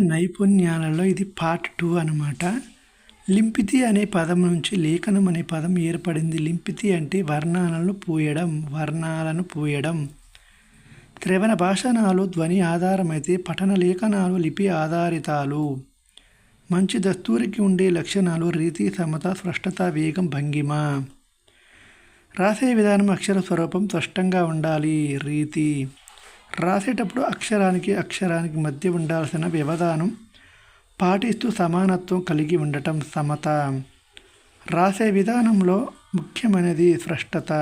నైపుణ్యాలలో ఇది part two అనమాట లింపితి అనే పదం నుంచి లేఖనం అనే పదం ఏర్పడింది. లింపితి అంటే వర్ణాలను పూయడం వర్ణాలను పూయడం. త్రివణ భాషణాలు ధ్వని ఆధారమైతే పఠన లేఖనాలు లిపి ఆధారితాలు. మంచి దస్తూరికి ఉండే లక్షణాలు రీతి సమత స్పష్టత వేగం భంగిమ. రాసే విధానం అక్షర స్వరూపం స్పష్టంగా ఉండాలి. రీతి. రాసేటప్పుడు అక్షరానికి అక్షరానికి మధ్య ఉండాల్సిన వ్యవధానం పాటిస్తూ సమానత్వం కలిగి ఉండటం సమత. రాసే విధానంలో ముఖ్యమైనది స్పష్టత.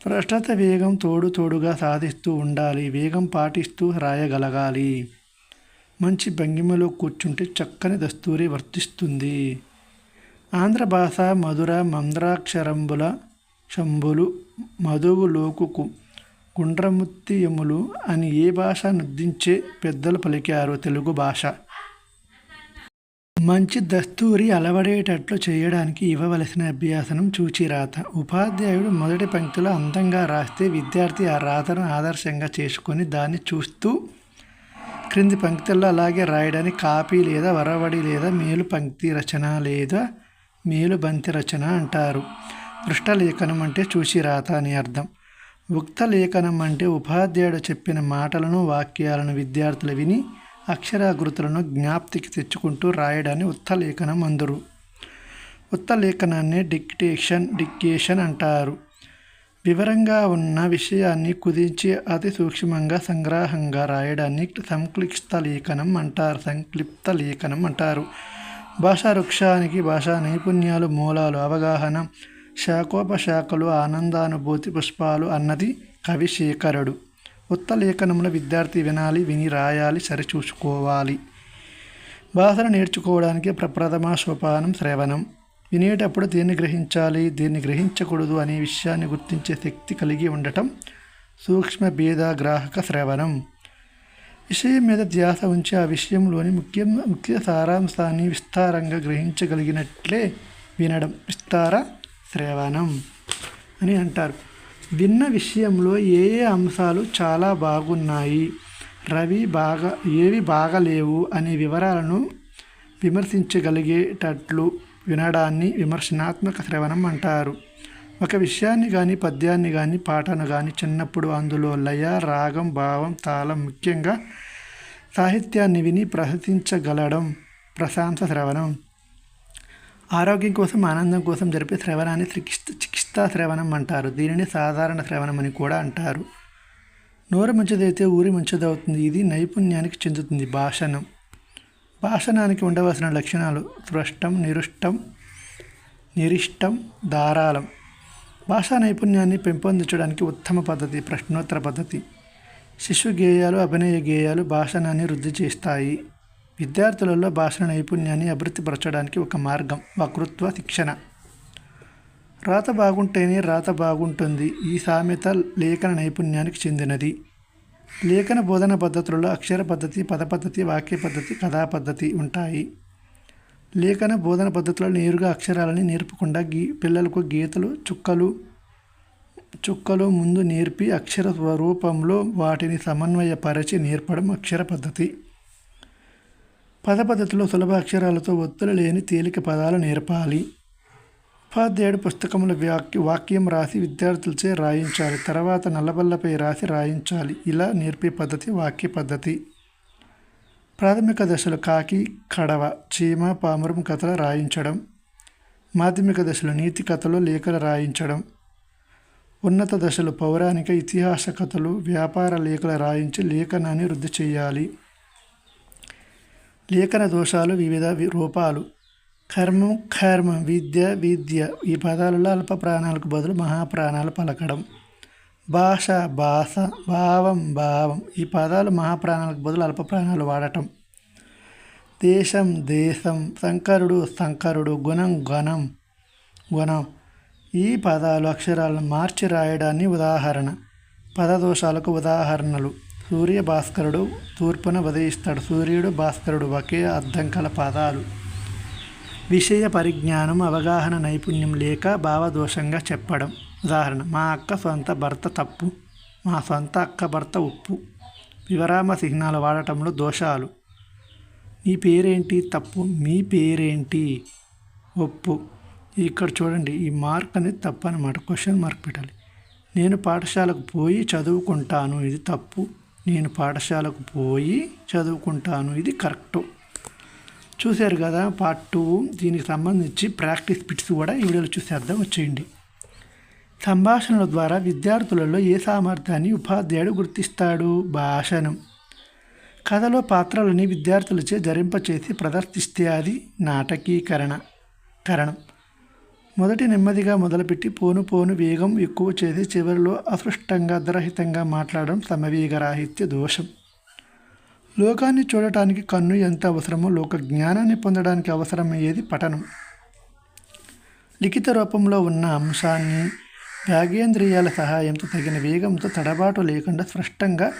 స్పష్టత వేగం తోడు తోడుగా సాధిస్తూ ఉండాలి వేగం పాటిస్తూ రాయగలగాలి. మంచి భంగిమలో కూర్చుంటే చక్కని దస్తూరి వర్తిస్తుంది. ఆంధ్ర భాష మధుర మంద్రాక్షరంబుల శంభులు మధువులోకు గుండ్రముత్తియములు అని ఏ భాష నుద్దించే పెద్దలు పలికారు తెలుగు భాష. మంచి దస్తూరి అలవడేటట్లు చేయడానికి ఇవ్వవలసిన అభ్యాసనం చూచిరాత ఉపాధ్యాయుడు మొదటి పంక్తిలో అందంగా రాస్తే విద్యార్థి ఆ రాతను ఆదర్శంగా చేసుకొని దాన్ని చూస్తూ క్రింది పంక్తుల్లో అలాగే రాయడానికి కాపీ లేదా వరవడి లేదా మేలు పంక్తి రచన లేదా మేలు బంతి రచన అంటారు. పృష్ఠలేఖనం అంటే చూసి రాత అని అర్థం. ఉక్త లేఖనం అంటే ఉపాధ్యాయుడు చెప్పిన మాటలను వాక్యాలను విద్యార్థులు విని అక్షరాకృతులను జ్ఞాప్తికి తెచ్చుకుంటూ రాయడాన్ని ఉత్తలేఖనం అందరు. ఉత్తలేఖనాన్ని డిక్టేషన్ డిక్టేషన్ అంటారు. వివరంగా ఉన్న విషయాన్ని కుదించి అతి సూక్ష్మంగా సంగ్రహంగా రాయడాన్ని సంక్లిప్త లేఖనం అంటారు సంక్లిప్త లేఖనం అంటారు. భాషా వృక్షానికి భాషా నైపుణ్యాలు మూలాలు అవగాహన శాఖోపశాఖలు ఆనందానుభూతి పుష్పాలు అన్నది కవి శేఖరుడు. ఉత్తలేఖనంలో విద్యార్థి వినాలి విని రాయాలి సరిచూసుకోవాలి. భాషను నేర్చుకోవడానికి ప్రప్రథమ సోపానం శ్రవణం. వినేటప్పుడు దేన్ని గ్రహించాలి దేన్ని గ్రహించకూడదు అనే విషయాన్ని గుర్తించే శక్తి కలిగి ఉండటం సూక్ష్మ భేద గ్రాహక శ్రవణం. విషయం మీద ధ్యాస ఉంచి ఆ విషయంలోని ముఖ్య ముఖ్య సారాంశాన్ని విస్తారంగా గ్రహించగలిగినట్లే వినడం. విస్తార శ్రవణం అని అంటారు. విన్న విషయంలో ఏ ఏ అంశాలు చాలా బాగున్నాయి రవి బాగా ఏవి బాగలేవు అనే వివరాలను విమర్శించగలిగేటట్లు వినడాన్ని విమర్శనాత్మక శ్రవణం అంటారు. ఒక విషయాన్ని కానీ పద్యాన్ని కానీ పాటను కానీ చిన్నప్పుడు అందులో లయ రాగం భావం తాళం ముఖ్యంగా సాహిత్యాన్ని విని ప్రశంసించగలడం ప్రశాంత శ్రవణం. ఆరోగ్యం కోసం ఆనందం కోసం జరిపే శ్రవణాన్ని చికిత్సా శ్రవణం అంటారు. దీనిని సాధారణ శ్రవణం అని కూడా అంటారు. నోరు మంచిదైతే ఊరి మంచిదవుతుంది. ఇది నైపుణ్యానికి చెందుతుంది. భాషణం. భాషణానికి ఉండవలసిన లక్షణాలు స్పష్టం నిరుష్టం నిరిష్టం ధారాళం. భాషా నైపుణ్యాన్ని పెంపొందించడానికి ఉత్తమ పద్ధతి ప్రశ్నోత్తర పద్ధతి. శిశు గేయాలు అభినయ గేయాలు భాషణాన్ని వృద్ధి చేస్తాయి. విద్యార్థులలో భాషల నైపుణ్యాన్ని అభివృద్ధిపరచడానికి ఒక మార్గం వకృత్వ శిక్షణ. రాత బాగుంటేనే రాత బాగుంటుంది. ఈ సామెత లేఖన నైపుణ్యానికి చెందినది. లేఖన బోధన పద్ధతులలో అక్షర పద్ధతి పద పద్ధతి వాక్య పద్ధతి కథా పద్ధతి ఉంటాయి. లేఖన బోధన పద్ధతిలో నేరుగా అక్షరాలని నేర్పకుండా గీ పిల్లలకు గీతలు చుక్కలు చుక్కలు ముందు నేర్పి అక్షర స్వరూపంలో వాటిని సమన్వయపరచి నేర్పడం అక్షర పద్ధతి. పద పద్ధతిలో సులభ అక్షరాలతో ఒత్తులు లేని తేలిక పదాలు నేర్పాలి. ఉపాధ్యాయుడు పుస్తకముల వాక్య వాక్యం రాసి విద్యార్థులచే రాయించాలి. తర్వాత నల్లబల్లపై రాసి రాయించాలి. ఇలా నేర్పే పద్ధతి వాక్య పద్ధతి. ప్రాథమిక దశలు కాకి కడవ చీమ పామురం కథలు రాయించడం. మాధ్యమిక దశలు నీతి కథలు లేఖలు రాయించడం. ఉన్నత దశలు పౌరాణిక ఇతిహాస కథలు వ్యాపార లేఖలు రాయించి లేఖనాన్ని వృద్ధి చేయాలి. లేఖన దోషాలు వివిధ రూపాలు. కర్మం కర్మం విద్య విద్య ఈ పదాలలో అల్ప ప్రాణాలకు బదులు మహాప్రాణాలు పలకడం. భాష భాష భావం భావం ఈ పదాలు మహాప్రాణాలకు బదులు అల్ప ప్రాణాలు వాడటం. దేశం దేశం శంకరుడు శంకరుడు గుణం గణం గుణం ఈ పదాలు అక్షరాలను మార్చి రాయడాన్ని ఉదాహరణ. పదదోషాలకు ఉదాహరణలు. సూర్య భాస్కరుడు తూర్పున ఉదయిస్తాడు. సూర్యుడు భాస్కరుడు ఒకే అర్థం కల పదాలు. విషయ పరిజ్ఞానం అవగాహన నైపుణ్యం లేక భావదోషంగా చెప్పడం. ఉదాహరణ మా అక్క సొంత భర్త తప్పు మా సొంత అక్క భర్త ఉప్పు. వివరామ చిహ్నాలు వాడటంలో దోషాలు. నీ పేరేంటి? తప్పు. మీ పేరేంటి? ఒప్పు. ఇక్కడ చూడండి ఈ మార్క్ అనేది తప్పు అనమాట క్వశ్చన్ మార్క్ పెట్టాలి. నేను పాఠశాలకు పోయి చదువుకుంటాను ఇది తప్పు. నేను పాఠశాలకు పోయి చదువుకుంటాను. ఇది కరెక్ట్. చూశారు కదా పార్ట్ టూ దీనికి సంబంధించి ప్రాక్టీస్ బిట్స్ కూడా ఈ వీడియోలో చూసేద్దాం వచ్చేయండి. సంభాషణల ద్వారా విద్యార్థులలో ఏ సామర్థ్యాన్ని ఉపాధ్యాయుడు గుర్తిస్తాడు? భాషణం. కథలో పాత్రలని విద్యార్థులచే జరింపచేసి ప్రదర్శిస్తే అది నాటకీకరణ. కరణం. మొదటి నెమ్మదిగా మొదలుపెట్టి పోను పోను వేగం ఎక్కువ చేసి చివరిలో అస్పష్టంగా అర్ధరహితంగా మాట్లాడడం సమవేగరాహిత్య దోషం. లోకాన్ని చూడటానికి కన్ను ఎంత అవసరమో లోక జ్ఞానాన్ని పొందడానికి అవసరమయ్యేది పఠనం. లిఖిత రూపంలో ఉన్న అంశాన్ని వ్యాగేంద్రియాల సహాయంతో తగిన వేగంతో తడబాటు లేకుండా స్పష్టంగా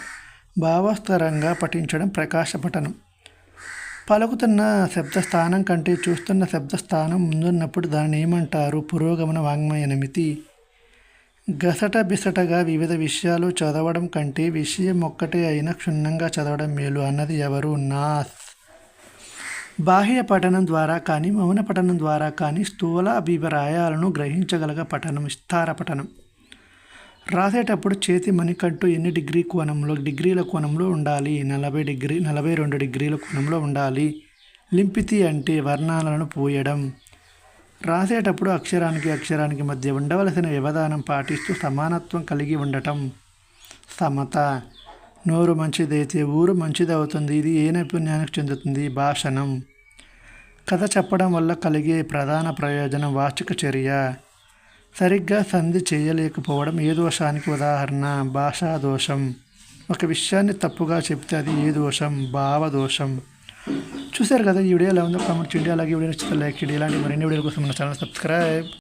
భావస్తరంగా పఠించడం ప్రకాశ పఠనం. పలుకుతున్న శబ్దస్థానం కంటే చూస్తున్న శబ్దస్థానం ముందున్నప్పుడు దానిని ఏమంటారు? పురోగమన వాంగ్మయనమితి. గసట బిసటగా వివిధ విషయాలు చదవడం కంటే విషయం ఒక్కటే అయినా క్షుణ్ణంగా చదవడం మేలు అన్నది ఎవరు? నాస్. బాహ్య పఠనం ద్వారా కానీ మౌన పఠనం ద్వారా కానీ స్థూల అభిప్రాయాలను గ్రహించగలగ పఠనం విస్తార పఠనం. రాసేటప్పుడు చేతి మణికట్టు ఎన్ని డిగ్రీ కోణంలో డిగ్రీల కోణంలో ఉండాలి? నలభై డిగ్రీ నలభై రెండు డిగ్రీల కోణంలో ఉండాలి. లింపితి అంటే వర్ణాలను పోయడం. రాసేటప్పుడు అక్షరానికి అక్షరానికి మధ్య ఉండవలసిన వ్యవధానం పాటిస్తూ సమానత్వం కలిగి ఉండటం. సమత. నోరు మంచిదైతే ఊరు మంచిదవుతుంది. ఇది ఏ నైపుణ్యానికి చెందుతుంది? భాషణం. కథ చెప్పడం వల్ల కలిగే ప్రధాన ప్రయోజనం వాచిక చర్య. సరిగ్గా సంధి చేయలేకపోవడం ఏ దోషానికి ఉదాహరణ? భాషా దోషం. ఒక విషయాన్ని తప్పుగా చెప్తే అది ఏ దోషం? భావ దోషం. చూశారు కదా ఈ వీడియో ఎలా ఉందో? కామెంట్ చేయండి. అలాగే వీడియో నచ్చితే లైక్ చేయండి. ఇలాంటి మరిన్ని వీడియోల కోసం మన ఛానల్ సబ్స్క్రైబ్